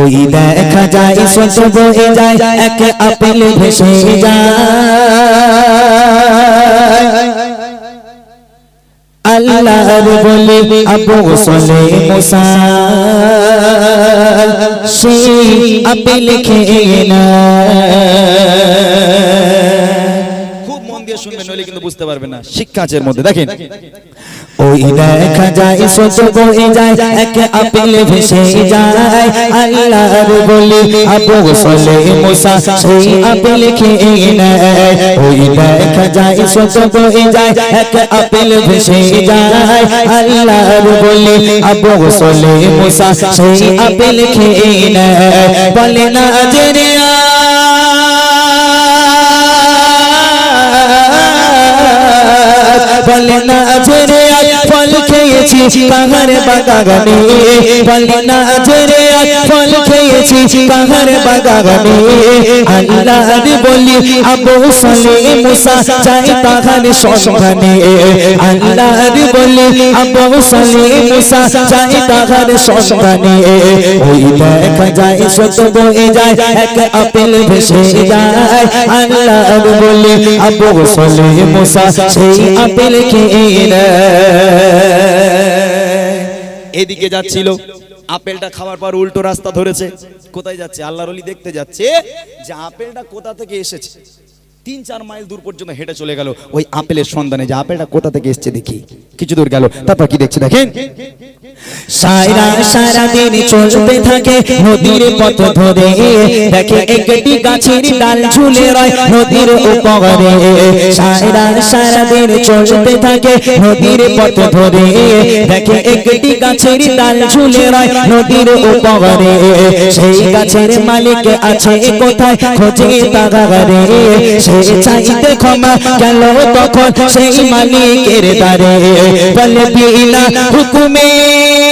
ওই দেখা যায় সত বয়ে যায় এক আপেল ভেসে যায়। আল্লাহর বলে আবু সলে মুসা সেই আপেল খেয়ে না খুব মন দিয়ে শুনবেন নইলে কিন্তু বুঝতে পারবেন না। শিক্ষা মধ্যে। দেখেন ওই দেখা যায় সত বয়ে যায় এক আপেল ভেসে যায়। আল্লাহর বলে আবু সলে মুসা সেই আপেল খেয়ে নেয়। ওই দেখা যায় সত বয়ে যায় এক আপেল ভেসে যায়। আল্লাহর বলে আবু সলে মুসা সেই আপেল খেয়ে নেয়। বলে না যে রে বলে না ঝরে ফল খেয়েছি পাহাড়ে বাগানে বলে না ঝরে ফল খেয়েছি, পাহাড় বাগানে। আল্লাহর বলি, আবু সলে মুসা চাই তাহার সন্ধানে। আল্লাহর বলি, আবু সলে মুসা চাই তাহার সন্ধানে। ওই দেখা যায় সত বয়ে যায়, এক আপেল ভেসে যায়। আল্লাহর বলি, আবু সলে মুসা সেই আপেল খেয়ে এদিকে যাচ্ছিল আপেলটা খাওয়ার পর উল্টো রাস্তা ধরেছে। কোথায় যাচ্ছে? আল্লাহর অলি দেখতে যাচ্ছে যে আপেলটা কোথা থেকে এসেছে? তিন, চার মাইল দূর পর্যন্ত হেঁটে চলে গেল। ওই আপেলের সন্ধানে যে আপেলটা কোথা থেকে এসছে দেখি। কিছু দূর গেল। তারপর কি দেখছে দেখেন? সারা সারা দিন চলতে থাকে নদীর পথ ধরে। দেখে একটি গাছের ডাল ঝুলে রয় নদীর উপরে। সারা সারা দিন চলতে থাকে নদীর পথ ধরে। দেখে একটি গাছের ডাল ঝুলে রয় নদীর উপরে। সেই গাছের মালিক আছে কোথায়? খোঁজে তাগারে। সে চাইতে ক্ষমা গেল তখন সেই মালিকের দ্বারে। বলে বিনা হুকুমে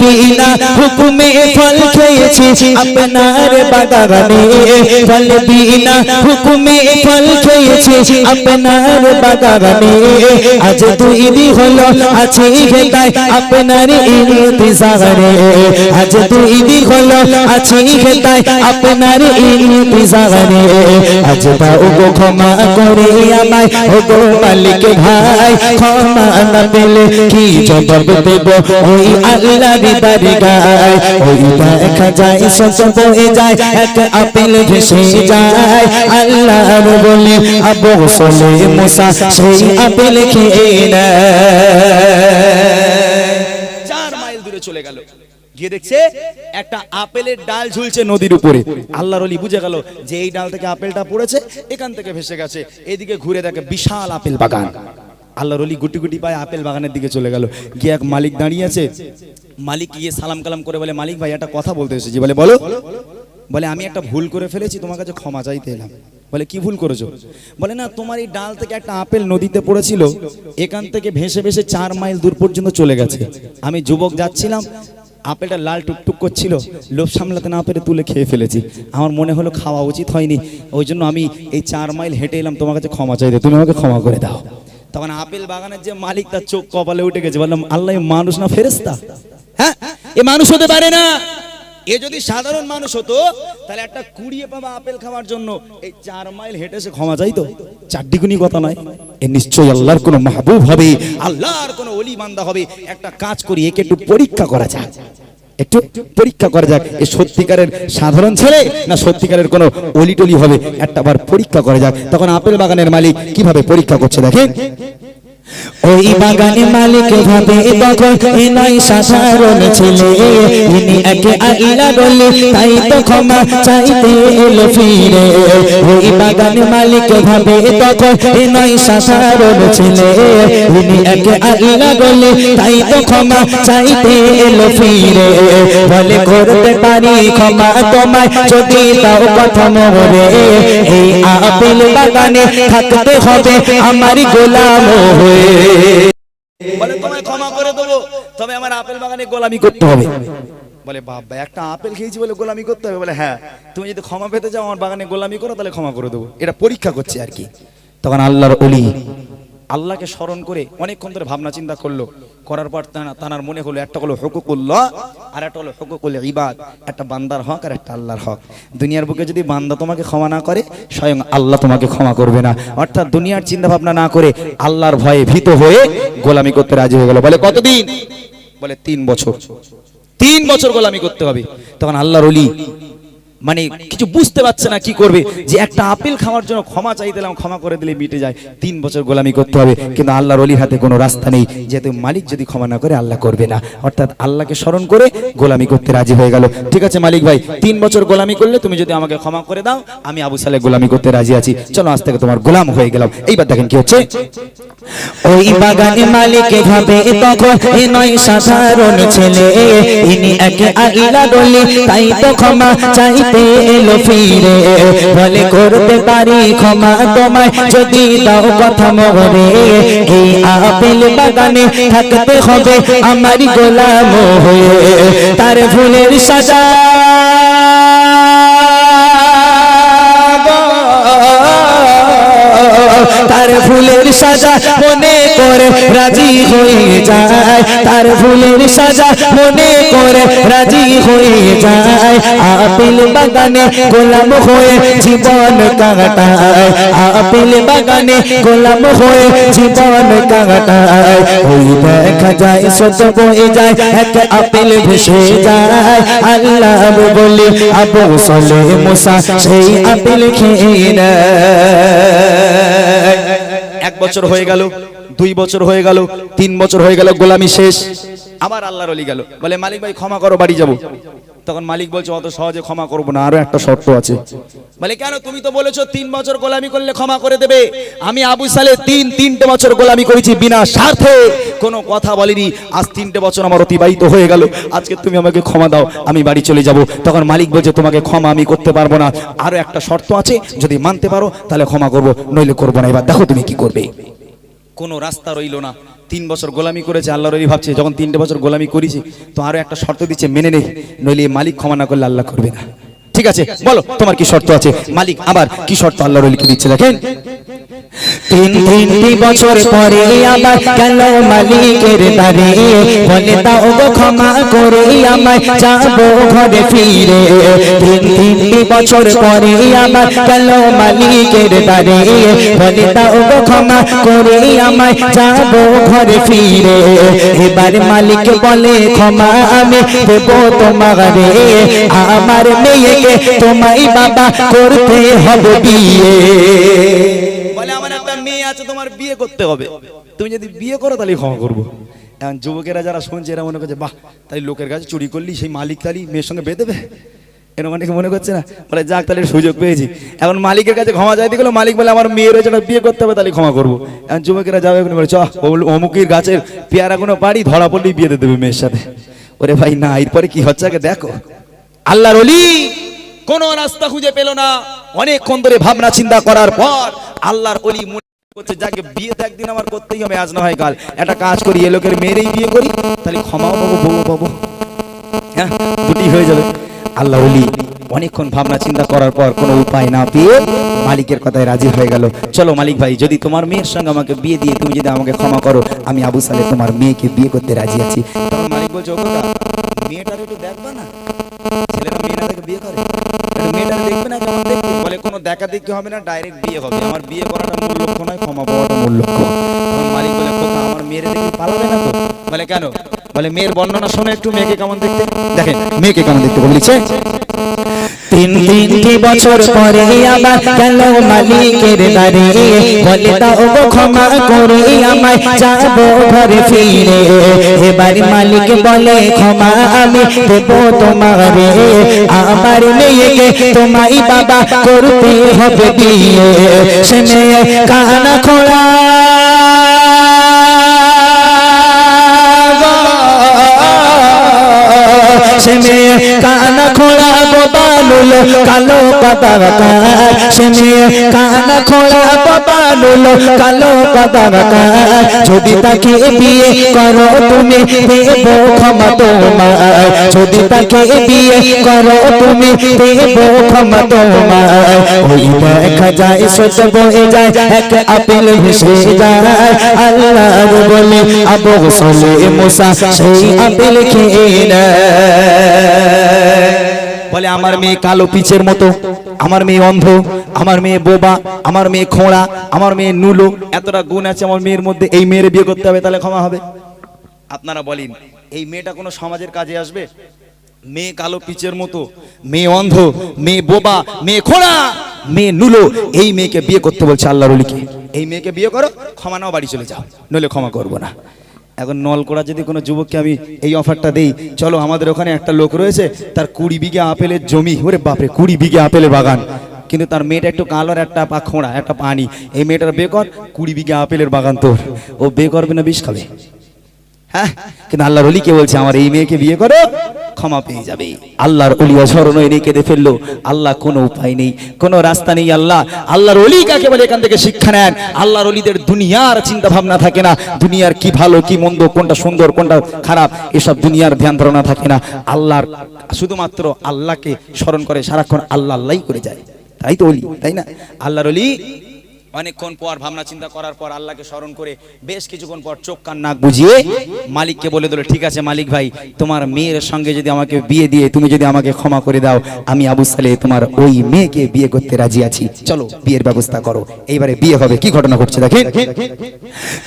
বিনা হুকুমে ফল খেয়েছি, আপনার বাগানে। ফল বিনা হুকুমে ফল খেয়েছি, আপনার বাগানে। আজ দিন হলো আছে হেতাই আপনার ইন্তজারে। আজ দিন হলো আছে হেতাই আপনার ইন্তজারে। আজ দাও গো ক্ষমা করে আমায়, ও মালিক ভাই, ক্ষমা না পেলে কি জবাব দেব? ওই একটা আপেলের ডাল ঝুলছে নদীর উপরে। আল্লাহর অলি বুঝে গেল যে এই ডাল থেকে আপেলটা পড়েছে, এখান থেকে ভেসে গেছে। এদিকে ঘুরে দেখে বিশাল আপেল বাগান। আল্লাহর অলি গুটি গুটি পায় আপেল বাগানের দিকে চলে গেল। গিয়ে এক মালিক দাঁড়িয়ে আছে। মালিক গিয়ে সালাম কালাম করে বলে, মালিক ভাই, একটা কথা বলতে এসেছি। বলে, বলো। বলে, আমি একটা ভুল করে ফেলেছি, তোমার কাছে ক্ষমা চাইতে এলাম। বলে, কি ভুল করেছ? বলে, না, তোমার এই ডাল থেকে একটা আপেল নদীতে পড়েছিল, এখান থেকে ভেসে ভেসে চার মাইল দূর পর্যন্ত চলে গেছে। আমি যুবক যাচ্ছিলাম, আপেলটা লাল টুকটুক করছিল, লোভ সামলাতে না পেরে তুলে খেয়ে ফেলেছি। আমার মনে হলো খাওয়া উচিত হয়নি, ওই জন্য আমি এই চার মাইল হেঁটে এলাম, তোমার কাছে ক্ষমা চাইতে। তুমি আমাকে ক্ষমা করে দাও। তখন আপেল বাগানের যে মালিক তার চোখ কপালে উঠে গেছে। বললাম, আল্লাহ মানুষ না ফেরেস্তা হ্যাঁ? এ মানুষ হতে পারে না। এ যদি সাধারণ মানুষ হতো, তাহলে একটা কুড়িয়ে পাবা আপেল খাওয়ার জন্য এই চার মাইল হেঁটে সে ক্ষমা চাইতো। চারটিগুনি কথা নয়। এ নিশ্চয়ই আল্লাহর কোনো মাহবুব হবে, আল্লাহর কোনো অলি বান্দা হবে। একটা কাজ করি, একে একটু পরীক্ষা করা যাক। একটু পরীক্ষা করা যাক, এ সত্যিকারের সাধারণ ছেলে না সত্যিকারের কোনো অলিটলি হবে? একটা বার পরীক্ষা করা যাক। তখন আপেল বাগানের মালিক কীভাবে পরীক্ষা করছে দেখেন? ওই বাগানে মালিক ভাবে তখন এ নয় সাধারণ ছেলে। ইনি একে আল্লাহ বলে তাই তো ক্ষমা চাইতে এলো ফিরে। ওই বাগানে মালিক ভাবে তখন এ নয় সাধারণ ছেলে। ইনি একে আল্লাহ বলে তাই তো ক্ষমা চাইতে এলো ফিরে। বলে করতে পারি ক্ষমা তোমায় যদি তাও কথা মরে এই আপেল বাগানে থাকতে হবে আমার গোলাম হয়ে। বলে, তোমায় ক্ষমা করে দেবো। তবে আমার আপেল বাগানে গোলামি করতে হবে। বলে বাবা একটা আপেল খেয়েছি বলে গোলামি করতে হবে? বলে হ্যাঁ তুমি যদি ক্ষমা পেতে চাও, আমার বাগানে গোলামি করো, তাহলে ক্ষমা করে দেবো। এটা পরীক্ষা করছে আর কি। তখন আল্লাহর অলি আল্লাহকে স্মরণ করে অনেকক্ষণ ধরে ভাবনা চিন্তা করল। করার পর তানা- তানার মনে হলো, একটা হলো হুকুকুল্লাহ, আর একটা হলো হুকুকুল ইবাদ। একটা বান্দার হক আর একটা আল্লাহর হক। দুনিয়ার বুকে যদি বান্দা তোমাকে ক্ষমা না করে, স্বয়ং আল্লাহ তোমাকে ক্ষমা করবে না। অর্থাৎ দুনিয়ার চিন্তা ভাবনা না করে আল্লাহর ভয়ে ভীত হয়ে গোলামি করতে রাজি হয়ে গেল। বলে কতদিন? বলে তিন বছর। তিন বছর গোলামি করতে হবে। তখন আল্লাহর অলি মানে কিছু বুঝতে পারছে না কি করবে। যে একটা আপেল খাওয়ার জন্য ক্ষমা চাইতেলাম ক্ষমা করে দিলে মিটে যায়। তিন বছর গোলামি করতে হবে কিন্তু আল্লাহর অলির হাতে কোনো রাস্তা নেই। যেহেতু মালিক যদি ক্ষমা না করে আল্লাহ করবে না। অর্থাৎ আল্লাহকে স্মরণ করে গোলামি করতে রাজি হয়ে গেল। ঠিক আছে মালিক ভাই তিন বছর গোলামি করলে তুমি যদি আমাকে ক্ষমা করে দাও আমি আবু সালে গোলামি করতে রাজি আছি। চলো আজ থেকে তোমার গোলাম হয়ে গেলাম। এইবার দেখেন কি হচ্ছে। ওই বাগানে মালিক ভাবে তখন এ নয় সাধারণ ছেলে। ইনি একে আল্লাহ বলি তাই তো ক্ষমা চাইতে এলো ফিরে, বলে, করতে পারি ক্ষমা তোমায়, যদি দাও কথা মরে। এই আপেল বাগানে থাকতে হবে আমার গোলাম হয়ে। তার ফুলের সাজা তার ফুলের সাজা মনে করে রাজি হয়ে যায়। তার ফুলের সাজা মনে করে রাজি হয়ে যায়। আপেল বাগানে গোলাম হয়ে জীবন কাটায়। আপেল বাগানে গোলাম হয়ে জীবন কাটায়। ওই দেখা যায় সত বয়ে যায়, এক আপেল ভেসে যায়। আল্লাহ বলে, আবু সলে মুসা সেই আপেল খেয়ে নেয়। বছর হয়ে গেল, দুই বছর হয়ে গেল, তিন বছর হয়ে গেল, গোলামি শেষ। আমার আল্লাহর অলি গেল। বলে, মালিক ভাই, ক্ষমা করো, বাড়ি যাব। তখন মালিক বলছে, অত সহজে ক্ষমা করব না, আরও একটা শর্ত আছে। বলে, কেন? তুমি তো বলেছ, তিন বছর গোলামি করলে ক্ষমা করে দেবে। আমি আবু সালে তিন, তিনটে বছর গোলামি করেছি বিনা স্বার্থে। কোনো কথা বলিনি। আজ তিনটে বছর আমার অতিবাহিত হয়ে গেল। আজকে তুমি আমাকে ক্ষমা দাও, আমি বাড়ি চলে যাব। তখন মালিক বলছে, তোমাকে ক্ষমা আমি করতে পারব না। আরও একটা শর্ত আছে, যদি মানতে পারো, তাহলে ক্ষমা করব, নইলে করব না। এবার দেখো তুমি কি করবে। কোনো রাস্তা রইল না। তিন বছর গোলামি করেছে, আল্লাহর রলি ভাবছে, যখন তিনটে বছর গোলামি করেছি, তো আরও একটা শর্ত দিচ্ছে, মেনে নেই নইলে মালিক ক্ষমা না করলে আল্লাহ করবে না। ঠিক আছে? বলো, তোমার কি শর্ত আছে? মালিক আবার কি শর্ত? আল্লাহ লিখে দিচ্ছে, দেখেন। তিন তিনটি বছর পরে আবার গেল মালিকের দ্বারে বলে দাও গো ক্ষমা করে আমায়, যাব ঘরে ফিরে। তিন তিনটি বছর পরে আবার গেল মালিকের দ্বারে বলে দাও গো ক্ষমা করে আমায়, যাব ঘরে ফিরে। এবার মালিক বলে, ক্ষমা আমি দেব তোমারে। আমার মেয়েকে তোমায় বাবা করতে হবে বিয়ে। বলে, আমার একটা মেয়ে আছে, তোমার বিয়ে করতে হবে। তুমি যদি বিয়ে করো, তাহলে ক্ষমা করব। এখন যুবকেরা যারা শুনছে, এরা মনে করছে, বাহ তাই লোকের কাছে চুরি করলি, সেই মালিক তালি মেয়ের সঙ্গে বেঁধে দেবে? এরকম অনেকে মনে করছে না। বলে, যাক, তাহলে সুযোগ পেয়েছি। এখন মালিকের কাছে ক্ষমা চাইতে গেলো মালিক বলে, আমার মেয়ের ওটা বিয়ে করতে হবে, তাহলে ক্ষমা করব। এখন যুবকেরা যাবে, বলে, চ অমুকির গাছের পেয়ারা কোনো পাড়ি, ধরা পড়লেই বিয়ে দেবে মেয়ের সাথে। ওরে ভাই, না, এরপরে কি হচ্ছে আগে দেখো। আল্লাহর অলি কোন রাস্তা খুঁজে পেল না। অনেকক্ষণ ধরে ভাবনা চিন্তা করার পর আল্লাহর অলি করছে, যাকে বিয়ে তো একদিন আমার করতেই হবে, আজ না হয় কাল। একটা কাজ করি, এ লোকের মেয়েরই বিয়ে করি, তাহলে ক্ষমাও পাবো বউ পাবো। হ্যাঁ দুটি হয়ে যাবে। আল্লাহ অলি অনেকক্ষণ ভাবনা চিন্তা করার পর কোনো উপায় না পেয়ে মালিকের কথায় রাজি হয়ে গেল। চলো মালিক ভাই, যদি তোমার মেয়ের সঙ্গে আমাকে বিয়ে দিয়ে তুমি যদি আমাকে ক্ষমা করো, আমি আবু সালে তোমার মেয়েকে বিয়ে করতে রাজি আছি। তখন মালিক বলছে কথা মেয়েটার একটু দেখবা না? ছেলেরা মেয়েরা বিয়ে করে। মেয়েটা দেখবে না, কেমন দেখতে বলে কোনো দেখা দেখি হবে না ডাইরেক্ট বিয়ে হবে। আমার বিয়ে করাটা মূল লক্ষ্য নয়, ক্ষমা পাওয়াটা মূল লক্ষ্য। তখন মালিক বলে কোথা আমার মেয়ের দেখে পালাবে না তো? বলে, কেন? বলে, মেয়ের বর্ণনা শোনো একটু, মেয়েকে কেমন দেখতে? দেখেন, মেয়েকে কেমন দেখতে বলেছে? তিন বছর পরে আবার গেল মালিকের দ্বারে বলে দাও গো ক্ষমা করে আমায়, যাব ঘরে ফিরে। এবার মালিক বলে, ক্ষমা আমি দেব তোমারে। আমার মেয়েকে তোমায় বাবা করতে হবে বিয়ে। সে কানা খোড়া সে মেয়ে কানা খোড়া কালো কাদাকার সে মেয়ে কানা খোলা বাবানুলো কালো কাদাকার যদি তাকে বিয়ে করো তুমি দেব ক্ষমা তোমার যদি তাকে বিয়ে করো তুমি দেব ক্ষমা তোমার ওই দেখা যায় সত বয়ে যায় এক আপেল ভেসে যায় আল্লাহর বলে আবু সলে মুসা সেই আপেল খেয়ে নেয় বলে, আমার মেয়ে কালো পিচের মতো, আমার মেয়ে অন্ধ, আমার মেয়ে বোবা, আমার মেয়ে খোঁড়া, আমার মেয়ে নুলো, এতটা গুণ আছে আমার মেয়ের মধ্যে, এই মেয়ের বিয়ে করতে হবে, তাহলে ক্ষমা হবে। আপনারা বলেন, এই মেয়েটা কোনো সমাজের কাজে আসবে? মেয়ে কালো পিচের মতো, মেয়ে অন্ধ, মেয়ে বোবা, মেয়ে খোঁড়া, মেয়ে নুলো, এই মেয়েকে বিয়ে করতে বলছে আল্লাহর অলিকে। এই মেয়েকে বিয়ে করো, ক্ষমা নাও, বাড়ি চলে যাও, নইলে ক্ষমা করব না। এখন নলকোড়া যদি কোনো যুবককে আমি এই অফারটা দেই, চলো আমাদের ওখানে একটা লোক রয়েছে, তার কুড়ি বিঘে আপেলের জমি। ওরে বাপরে, কুড়ি বিঘে আপেলের বাগান। কিন্তু তার মেয়েটা একটু কালোর, একটা পা খোঁড়া, একটা পানি এই মেয়েটার বেকর কুড়ি বিঘে আপেলের বাগান তোর। ও বেকর না বিষ খাবে। হ্যাঁ? কিন্তু আল্লাহর অলি কে বলছে, আমার এই মেয়েকে বিয়ে করো, ক্ষমা পেয়ে যাবে। আল্লাহর অলিয়া স্মরণ এনে কেঁদে ফেলল। আল্লাহ কোনো উপায় নেই, কোনো রাস্তা নেই আল্লাহ। আল্লাহর অলি কাকে বলে এখান থেকে শিক্ষা নেন? আল্লাহর অলিদের দুনিয়ার চিন্তা ভাবনা থাকে না। দুনিয়ার কি ভালো, কি মন্দ, কোনটা সুন্দর, কোনটা খারাপ, এসব দুনিয়ার ধ্যান ধারণা থাকে না। আল্লাহর শুধুমাত্র আল্লাহকে স্মরণ করে সারাক্ষণ আল্লাহ আল্লাহই করে যায়। তাই তো অলি তাই না? আল্লাহর অলি অনেকক্ষণ পর ভাবনা চিন্তা করার পর আল্লাহকে স্মরণ করে বেশ কিছুক্ষণ পর চোখ কান নাক বুঝিয়ে মালিককে বলে দিল, ঠিক আছে মালিক ভাই, তোমার মেয়ের সঙ্গে যদি আমাকে বিয়ে দিয়ে, তুমি যদি আমাকে ক্ষমা করে দাও, আমি আবু সালে তোমার ওই মেয়েকে বিয়ে করতে রাজি আছি। চলো, বিয়ের ব্যবস্থা করো। এইবারে বিয়ে হবে, কি ঘটনা ঘটছে দেখেন?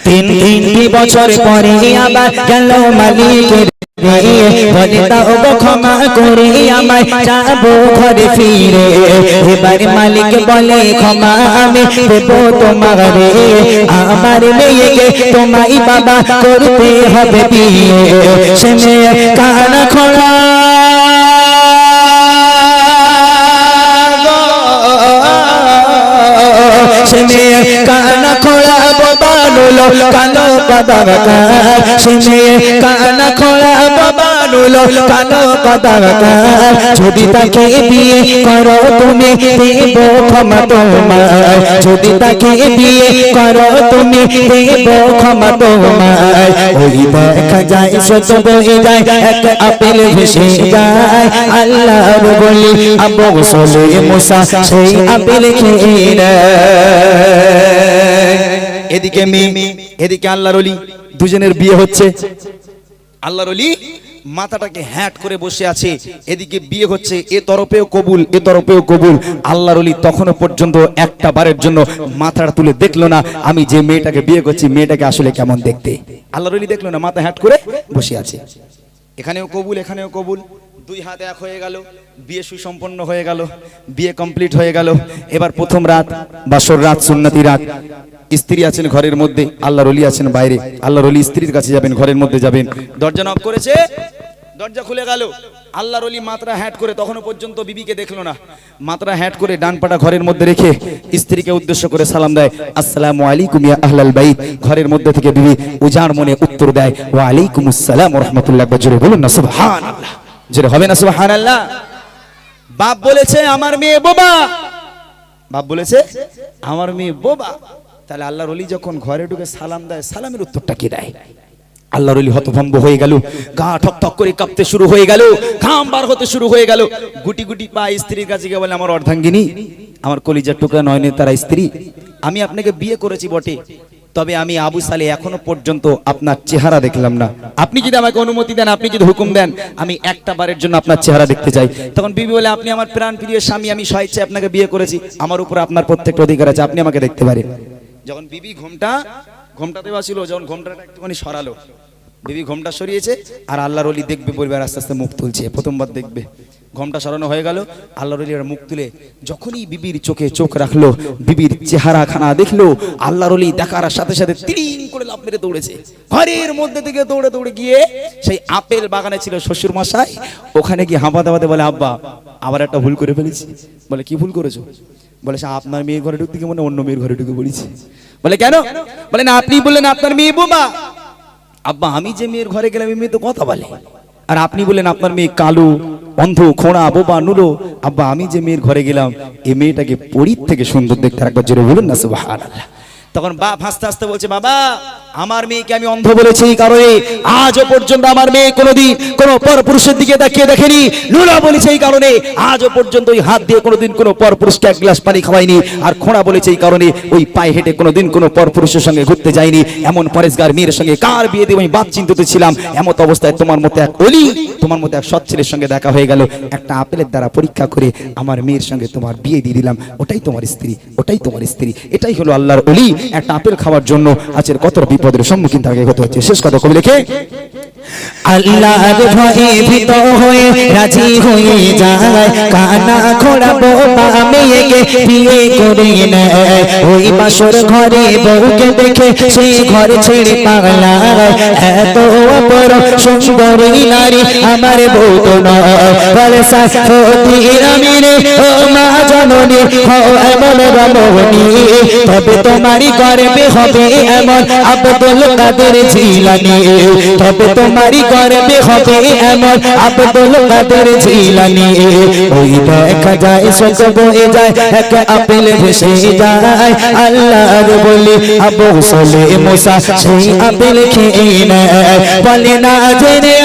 তিন তিনটি বছর পরে আবার গেল মালিকের বলে দাও ক্ষমা করে আমায়, যাব ঘরে ফিরে। এবার মালিক বলে, ক্ষমা আমি দেব তোমারে। আমার মেয়েকে তোমায় বাবা করতে হবে বিয়ে সে মেয়ে কান খোলা। সে মেয়ে কান বাবানুলো কালো সে মেয়ে কান খোলা বাবানুলো কালো পদাকা যদি তাকে বিয়ে করো তুমি, দেব ক্ষমা তোমার যদি তাকে বিয়ে করো তুমি, দেব ক্ষমা তোমার ওই দেখা যায় সত বয়ে যায়, এক আপেল ভেসে যায়। আল্লাহর বলি, আবু সলে মুসা সেই আপেল খেয়ে নেয়। এদিকে মেয়ে এদিকে আল্লাহর অলি দুজনের বিয়ে হচ্ছে। আল্লাহর অলি মাথাটাকে হ্যাট করে বসে আছে। এদিকে বিয়ে হচ্ছে, এ তরফেও কবুল, এ তরফেও কবুল। আল্লাহর অলি তখনও পর্যন্ত একটা বারের জন্য মাথাটা তুলে দেখল না। আমি যে মেয়েটাকে বিয়ে করছি, মেয়েটাকে আসলে কেমন দেখতে? আল্লাহর অলি দেখল না, মাথা হ্যাট করে বসে আছে। এখানেও কবুল এখানেও কবুল। দুই হাত এক হয়ে গেল, বিয়ে সুসম্পন্ন হয়ে গেল, বিয়ে কমপ্লিট হয়ে গেল। এবার প্রথম রাত, বাসর রাত, সুন্নতি রাত। স্ত্রী আছেন ঘরের মধ্যে, আল্লাহর অলি আছেন বাইরে। আল্লাহর অলি স্ত্রীর কাছে যাবেন, ঘরের মধ্যে যাবেন। দরজা নক করেছে, দরজা খুলে গেল। আল্লাহর অলি মাত্রা হ্যাট করে তখনও পর্যন্ত বিবিকে দেখল না। মাত্রা হ্যাট করে ডান পাটা ঘরের মধ্যে রেখে স্ত্রীকে উদ্দেশ্য করে সালাম দেয়, আসসালামু আলাইকুম ইয়া আহলাল বাইত। ঘরের মধ্যে থেকে বিবি উজাড় মনে উত্তর দেয় ওয়া আলাইকুম আসসালাম ওয়া রাহমাতুল্লাহ। জোরে বলুন না, সুবহানাল্লাহ। জোরে হবে না, সুবহানাল্লাহ। বাপ বলেছে, আমার মেয়ে বোবা। বাপ বলেছে, আমার মেয়ে বোবা। তাহলে আল্লাহর অলি যখন ঘরে ঢুকে সালাম দেয়, সালামের উত্তরটা কি দেয়? আল্লাহর অলি হতভম্ব হয়ে গেল, গা ঠক ঠক করে কাঁপতে শুরু হয়ে গেল, ঘাম বার হতে শুরু হয়ে গেল। গুটি গুটি পা স্ত্রীর কাছে গিয়ে বলে, আমার অর্ধাঙ্গিনী, আমার কলিজার টুকরা নয়নে তারা স্ত্রী, আমি আপনাকে বিয়ে করেছি বটে। তবে আমি আবু সালে এখনও পর্যন্ত আপনার চেহারা দেখলাম না। আপনি যদি আমাকে অনুমতি দেন, আপনি যদি হুকুম দেন, আমি একটা বারের জন্য আপনার চেহারা দেখতে চাই। তখন বিবি বলে, আপনি আমার প্রাণ প্রিয় স্বামী, আমি স্বেচ্ছায় আপনাকে বিয়ে করেছি। আমার উপর আপনার প্রত্যেকটা অধিকার আছে, আপনি আমাকে দেখতে পারেন। যখন বিবি ঘোমটা ঘোমটাতে বাসিল যখন ঘোমটাটা একটুখানি সরালো, বিবি ঘোমটা সরিয়েছে, আর আল্লাহর অলি দেখবে, পরিবার আস্তে আস্তে মুখ তুলছে, প্রথমবার দেখবে। ঘোমটা সরানো হয়ে গেল। আল্লাহর অলি আর মুখ তুলে যখনই বিবির চোখে চোখ রাখল, বিবির চেহারা খানা দেখল আল্লাহর অলি দেখার সাথে সাথে তিন করে লাভ মেরে দৌড়েছে। ঘরের মধ্যে থেকে দৌড়ে দৌড়ে গিয়ে সেই আপেল বাগানে ছিল শ্বশুর মশাই ওখানে গিয়ে হাঁপাতে হাঁপাতে বলে, আব্বা, আবার একটা ভুল করে ফেলেছি। বলে, কি ভুল করেছ? বলে, সে আপনার মেয়ের ঘরে ঢুকতে মনে অন্য মেয়ের ঘরে ঢুকে পড়েছি। বলে, কেন? বলে, না, আপনি বললেন আপনার মেয়ে বোমা। আব্বা, আমি যে মেয়ের ঘরে গেলাম এই মেয়ে তো কথা বলে। আর আপনি বললেন আপনার মেয়ে কালো অন্ধ, খোঁড়া, বোবা নুলো আব্বা, আমি যে মেয়ের ঘরে গেলাম, এ মেয়েটাকে পরীর থেকে সুন্দর দেখতে একবার জোরে বলুন না সুবাহ তখন বাপ হাসতে হাসতে বলছে, বাবা আমার মেয়েকে আমি অন্ধ বলেছি এই কারণে আজও পর্যন্ত আমার মেয়ে কোনোদিন কোনো পর পুরুষের দিকে তাকিয়ে দেখেনি। লুলা বলেছে এই কারণে আজও পর্যন্ত ওই হাত দিয়ে কোনোদিন কোনো পর পুরুষকে এক গ্লাস পানি খাওয়াইনি আর খোঁড়া বলেছে এই কারণে ওই পায়ে হেঁটে কোনোদিন কোনো পর পুরুষের সঙ্গে ঘুরতে যায়নি। এমন পরেশগার মেয়ের সঙ্গে কার বিয়ে দেবো আমি বাপ চিন্তিত ছিলাম। এমত অবস্থায় তোমার মতো এক অলি, তোমার মতো এক সৎ ছেলের সঙ্গে দেখা হয়ে গেল। একটা আপেলের দ্বারা পরীক্ষা করে আমার মেয়ের সঙ্গে তোমার বিয়ে দিয়ে দিলাম। ওটাই তোমার স্ত্রী, ওটাই তোমার স্ত্রী, এটাই হলো আল্লাহর অলি। একটা আপেল খাওয়ার জন্য আজকের কত বিপদের সম্মুখীন তাকে হতে হচ্ছে। শেষ কথা কবি লিখে আল্লাহর ভয়ে ভীত হয়ে রাজি হয়ে যায়। কানা খোড়া বোবা মেয়েকে বিয়ে করে নেয় ওই বাসর ঘরে বউকে দেখে সেই ঘর ছেড়ে পাগলা এত অপর সুন্দরী নারী আমার বউ তো নয়। শাস্তি রামিনে ও মা জননী এমন রমণী তবে তোমারই গর্বে হবে এমন আব্দুল কাদের জিলানি। তবে তোমারই গর্বে হবে এমন আব্দুল কাদের জিলানি। ওই দেখা যায়, শোক বয়ে যায়, এক আপেল ভেসে যায়। আল্লাহর বলি, আবু সলে মুসা সেই আপেল খেয়ে নেয়। বলে, না জেনে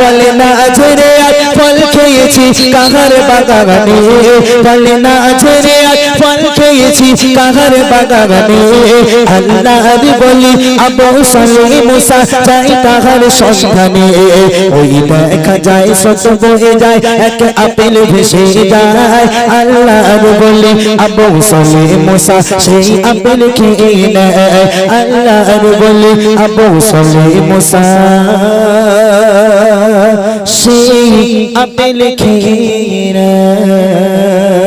বলে, না ফল খেয়েছি, কাহার বাগানে। বলে, না ফল খেয়েছি কাহার বাগানে আল্লাহর বলি আবু সালে মুসা যাই তাহার সন্ধানে। ওই দেখা যায় সত বয়ে যায় এক আপেল ভেসে যায়। আল্লাহর বলি আবু সালে মুসা সেই আপেল খেয়ে নেয়। আল্লাহর বলি আবু সালে মুসা সেই আপেল খেয়ে নেয়।